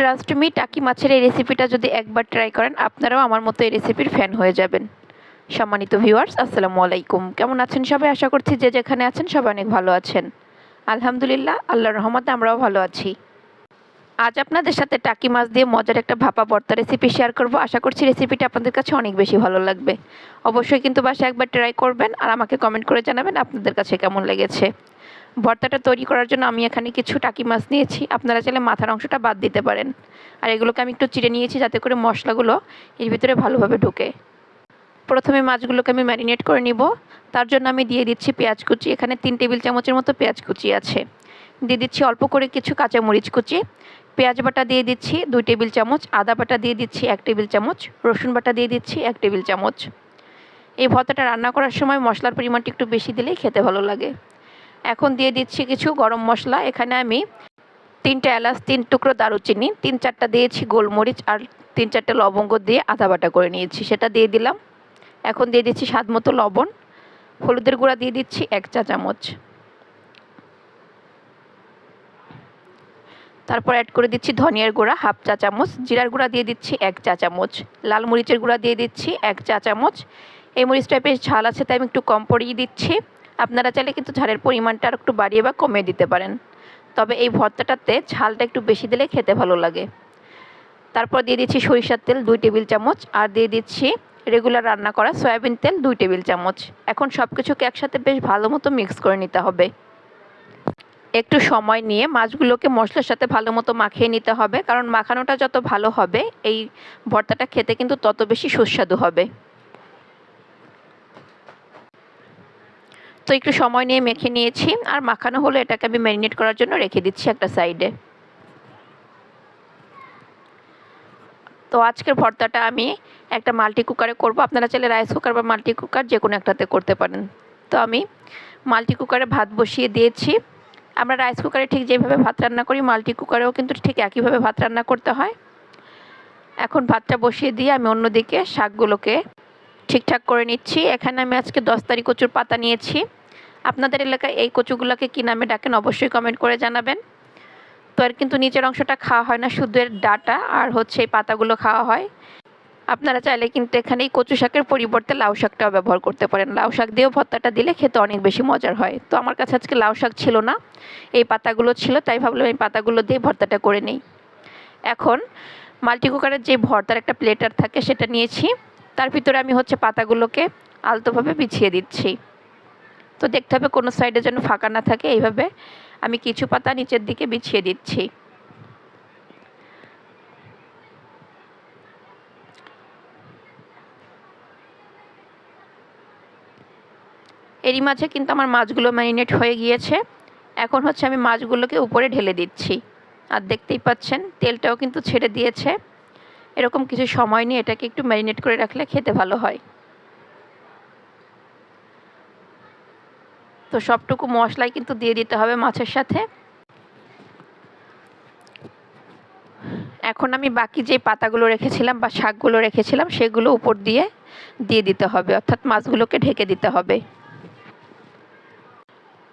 Trust me টাকি মাছের এই রেসিপিটা যদি একবার ট্রাই করেন, আপনারাও আমার মতো এই রেসিপির ফ্যান হয়ে যাবেন। সম্মানিত ভিউয়ার্স আসসালামু আলাইকুম। কেমন আছেন সবাই? আশা করছি যে যেখানে আছেন সবাই অনেক ভালো আছেন। আলহামদুলিল্লাহ, আল্লাহর রহমতে আমরাও ভালো আছি। আজ আপনাদের সাথে টাকি মাছ দিয়ে মজার একটা ভাপা ভর্তা রেসিপি শেয়ার করব। আশা করছি রেসিপিটা আপনাদের কাছে অনেক বেশি ভালো লাগবে। অবশ্যই কিন্তু বাসায় একবার ট্রাই করবেন আর আমাকে কমেন্ট করে জানাবেন আপনাদের কাছে কেমন লেগেছে। ভর্তাটা তৈরি করার জন্য আমি এখানে কিছু টাকি মাছ নিয়েছি। আপনারা চাইলে মাথার অংশটা বাদ দিতে পারেন। আর এগুলোকে আমি একটু চিড়ে নিয়েছি যাতে করে মশলাগুলো এর ভিতরে ভালোভাবে ঢোকে। প্রথমে মাছগুলোকে আমি ম্যারিনেট করে নিব। তার জন্য আমি দিয়ে দিচ্ছি পেঁয়াজ কুচি। এখানে তিন টেবিল চামচের মতো পেঁয়াজ কুচি আছে। দিয়ে দিচ্ছি অল্প করে কিছু কাঁচা মরিচ কুচি। পেঁয়াজ বাটা দিয়ে দিচ্ছি দুই টেবিল চামচ, আদা বাটা দিয়ে দিচ্ছি এক টেবিল চামচ, রসুন বাটা দিয়ে দিচ্ছি এক টেবিল চামচ। এই ভর্তাটা রান্না করার সময় মশলার পরিমাণটা একটু বেশি দিলেই খেতে ভালো লাগে। এখন দিয়ে দিচ্ছি কিছু গরম মশলা। এখানে আমি তিনটা এলাচ, তিন টুকরো দারুচিনি, তিন চারটা দিয়েছি গোলমরিচ আর তিন চারটে লবঙ্গ দিয়ে আদা বাটা করে নিয়েছি। সেটা দিয়ে দিলাম। এখন দিয়ে দিচ্ছি স্বাদ মতো লবণ। হলুদের গুঁড়া দিয়ে দিচ্ছি এক চা চামচ। তারপর অ্যাড করে দিচ্ছি ধনিয়ার গুঁড়া হাফ চা চামচ। জিরার গুঁড়া দিয়ে দিচ্ছি এক চা চামচ। লাল মরিচের গুঁড়া দিয়ে দিচ্ছি এক চা চামচ। এই মরিচটা বেশ ঝাল আছে, তাই আমি একটু কম পরিয়ে দিচ্ছি। আপনারা চাইলে কিন্তু ঝালের পরিমাণটা আর একটু বাড়িয়ে বা কমিয়ে দিতে পারেন। তবে এই ভর্তাটাতে ঝালটা একটু বেশি দিলে খেতে ভালো লাগে। তারপর দিয়ে দিচ্ছি সরিষার তেল দুই টেবিল চামচ আর দিয়ে দিচ্ছি রেগুলার রান্না করা সয়াবিন তেল দুই টেবিল চামচ। এখন সব কিছুকে একসাথে বেশ ভালো মতো মিক্স করে নিতে হবে। একটু সময় নিয়ে মাছগুলোকে মশলার সাথে ভালো মতো মাখিয়ে নিতে হবে, কারণ মাখানোটা যত ভালো হবে, এই ভর্তাটা খেতে কিন্তু তত বেশি সুস্বাদু হবে। তো একটু সময় নিয়ে মেখে নিয়েছি, আর মাখানো হলো এটাকে আমি ম্যারিনেট করার জন্য রেখে দিচ্ছি একটা সাইডে। তো আজকের ভর্তাটা আমি একটা মাল্টি কুকারে করব। আপনারা চাইলে রাইস কুকার বা মাল্টি কুকার যে কোনো একটাতে করতে পারেন। তো আমি মাল্টি কুকারে ভাত বসিয়ে দিয়েছি। আমরা রাইস কুকারে ঠিক যেভাবে ভাত রান্না করি, মাল্টি কুকারেও কিন্তু ঠিক একইভাবে ভাত রান্না করতে হয়। এখন ভাতটা বসিয়ে দিয়ে আমি অন্যদিকে শাকগুলোকে ঠিকঠাক করে নিচ্ছি। এখানে আমি আজকে দশ তারিখ কচুর পাতা নিয়েছি। আপনাদের এলাকায় এই কচুগুলোকে কী নামে ডাকেন অবশ্যই কমেন্ট করে জানাবেন। তো আর কিন্তু নিচের অংশটা খাওয়া হয় না, শুধু এর ডাটা আর হচ্ছে এই পাতাগুলো খাওয়া হয়। আপনারা চাইলে কিন্তু এখানে এই কচু শাকের পরিবর্তে লাউ শাকটাও ব্যবহার করতে পারেন। লাউ শাক দিয়েও ভর্তাটা দিলে খেতে অনেক বেশি মজার হয়। তো আমার কাছে আজকে লাউ শাক ছিল না, এই পাতাগুলো ছিল, তাই ভাবলাম এই পাতাগুলো দিয়ে ভর্তাটা করে নিই। এখন মাল্টি কুকারের যে ভর্তার একটা প্লেটার থাকে, সেটা নিয়েছি। তার ভিতরে আমি হচ্ছে পাতাগুলোকে আলতোভাবে বিছিয়ে দিচ্ছি। তো দেখতে হবে কোনো সাইডে যেন ফাঁকা না থাকে, এইভাবে আমি কিছু পাতা নিচের দিকে বিছিয়ে দিচ্ছি। এরই মাঝে কিন্তু আমার মাছগুলো ম্যারিনেট হয়ে গিয়েছে। এখন হচ্ছে আমি মাছগুলোকে উপরে ঢেলে দিচ্ছি। আর দেখতেই পাচ্ছেন, তেলটাও কিন্তু ছেড়ে দিয়েছে। এরকম কিছু সময় নিয়ে এটাকে একটু ম্যারিনেট করে রাখলে খেতে ভালো হয়। তো সবটুকু মশলাই কিন্তু দিয়ে দিতে হবে মাছের সাথে। এখন আমি বাকি যে পাতাগুলো রেখেছিলাম বা শাকগুলো রেখেছিলাম, সেগুলো উপর দিয়ে দিয়ে দিতে হবে, অর্থাৎ মাছগুলোকে ঢেকে দিতে হবে।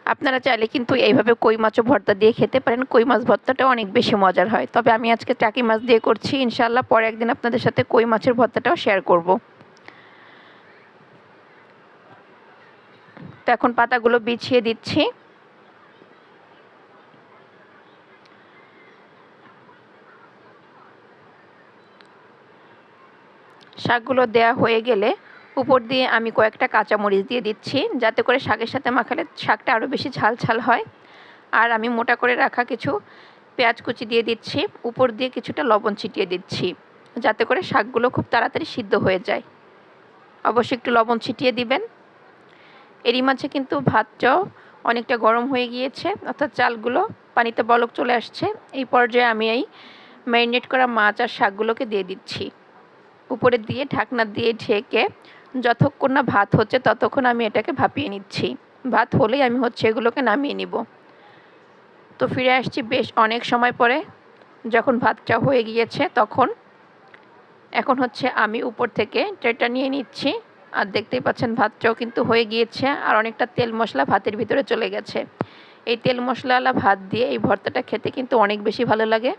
আপনারা চাইলে কিন্তু এইভাবে কই মাছও ভর্তা দিয়ে খেতে পারেন। কই মাছ ভর্তাটা অনেক বেশি মজার হয়। তবে আমি আজকে টাকি মাছ দিয়ে করছি। ইনশাল্লাহ পরে একদিন আপনাদের সাথে কই মাছের ভর্তাটাও শেয়ার করব। তো এখন পাতাগুলো বিছিয়ে দিচ্ছি। শাকগুলো দেয়া হয়ে গেলে উপর দিয়ে আমি কয়েকটা কাঁচামরিচ দিয়ে দিচ্ছি, যাতে করে শাকের সাথে মাখালে শাকটা আরও বেশি ঝাল ঝাল হয়। আর আমি মোটা করে রাখা কিছু পেঁয়াজ কুচি দিয়ে দিচ্ছি, উপর দিয়ে কিছুটা লবণ ছিটিয়ে দিচ্ছি, যাতে করে শাকগুলো খুব তাড়াতাড়ি সিদ্ধ হয়ে যায়। অবশ্যই একটু লবণ ছিটিয়ে দিবেন। এরই মাঝে কিন্তু ভাতটাও অনেকটা গরম হয়ে গিয়েছে, অর্থাৎ চালগুলো পানিতে বলক চলে আসছে। এই পর্যায়ে আমি এই ম্যারিনেট করা মাছ আর শাকগুলোকে দিয়ে দিচ্ছি। উপরে দিয়ে ঢাকনা দিয়ে ঢেকে যতক্ষণ না ভাত হচ্ছে ততক্ষণ আমি এটাকে ভাপিয়ে নিচ্ছি। ভাত হলেই আমি হচ্ছে এগুলোকে নামিয়ে নিব। তো ফিরে আসছি বেশ অনেক সময় পরে, যখন ভাতটা হয়ে গিয়েছে তখন। এখন হচ্ছে আমি উপর থেকে ট্রেটা নিয়ে নিচ্ছি। আর দেখতেই পাচ্ছেন ভাতটাও কিন্তু হয়ে গিয়েছে আর অনেকটা তেল মশলা ভাতের ভিতরে চলে গেছে। এই তেল মশলাওয়ালা ভাত দিয়ে এই ভর্তাটা খেতে কিন্তু অনেক বেশি ভালো লাগে।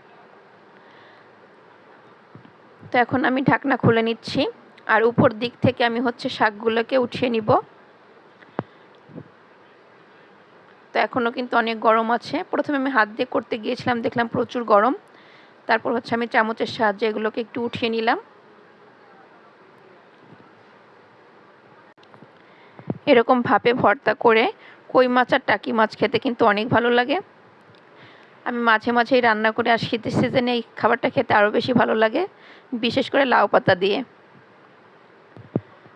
তো এখন আমি ঢাকনা খুলে নিচ্ছি আর উপর দিক থেকে আমি হচ্ছে শাকগুলোকে উঠিয়ে নিব। তো এখনও কিন্তু অনেক গরম আছে। প্রথমে আমি হাত দিয়ে করতে গিয়েছিলাম, দেখলাম প্রচুর গরম। তারপর হচ্ছে আমি চামচের সাহায্যে এগুলোকে একটু উঠিয়ে নিলাম। এরকম ভাপে ভর্তা করে কই মাছ আর টাকি মাছ খেতে কিন্তু অনেক ভালো লাগে। আমি মাঝে মাঝেই রান্না করে আর শীতের সিজনে এই খাবারটা খেতে আরও বেশি ভালো লাগে, বিশেষ করে লাউ পাতা দিয়ে।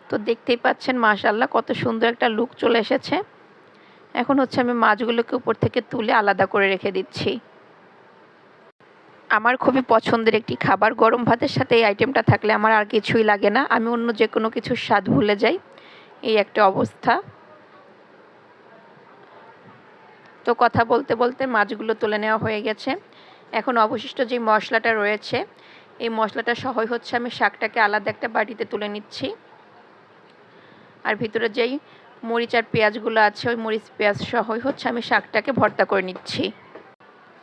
তো দেখতেই পাচ্ছেন মাশাল্লাহ কত সুন্দর একটা লুক চলে এসেছে। এখন হচ্ছে আমি মাছগুলোকে উপর থেকে তুলে আলাদা করে রেখে দিচ্ছি। আমার খুবই পছন্দের একটি খাবার, গরম ভাতের সাথে এই আইটেমটা থাকলে আমার আর কিছুই লাগে না। আমি অন্য যে কোনো কিছুর স্বাদ ভুলে যাই। এই একটা অবস্থা। তো কথা বলতে বলতে মাছগুলো তুলে নেওয়া হয়ে গেছে। এখন অবশিষ্ট যে মশলাটা রয়েছে, এই মশলাটা সহই হচ্ছে আমি শাকটাকে আলাদা একটা বাটিতে তুলে নিচ্ছি। আর ভিতরে যেই মরিচ আর পেঁয়াজগুলো আছে, ওই মরিচ পেঁয়াজ সহই হচ্ছে আমি শাকটাকে ভর্তা করে নিচ্ছি।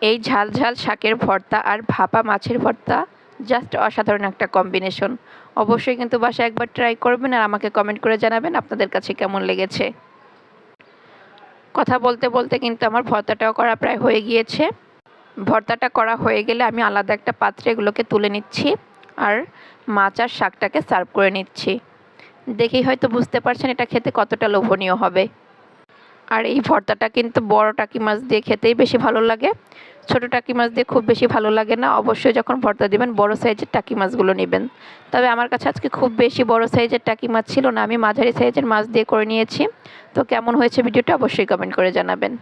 এই ঝাল ঝাল শাকের ভর্তা আর ভাপা মাছের ভর্তা জাস্ট অসাধারণ একটা কম্বিনেশন অবশ্যই কিন্তু বাসায় একবার ট্রাই করবেন আর আমাকে কমেন্ট করে জানাবেন আপনাদের কাছে কেমন লেগেছে। কথা বলতে বলতে কিন্তু আমার ভর্তাটাও করা প্রায় হয়ে গিয়েছে। ভর্তাটা করা হয়ে গেলে আমি আলাদা একটা পাত্রে এগুলোকে তুলে নিচ্ছি আর মাছ আর শাকটাকে সার্ভ করে নিচ্ছি। দেখেই হয়তো বুঝতে পারছেন এটা খেতে কতটা লোভনীয় হবে। আর এই ভর্তাটা কিন্তু বড় টাকি মাছ দিয়ে খেতেই বেশি ভালো লাগে। ছোট টাকি মাছ দিয়ে খুব বেশি ভালো লাগে না। অবশ্যই যখন ভর্তা দিবেন, বড় সাইজের টাকি মাছগুলো নেবেন। তবে আমার কাছে আজকে খুব বেশি বড় সাইজের টাকি মাছ ছিল না। আমি মাঝারি সাইজের মাছ দিয়ে করে নিয়েছি। তো কেমন হয়েছে ভিডিওটা অবশ্যই কমেন্ট করে জানাবেন।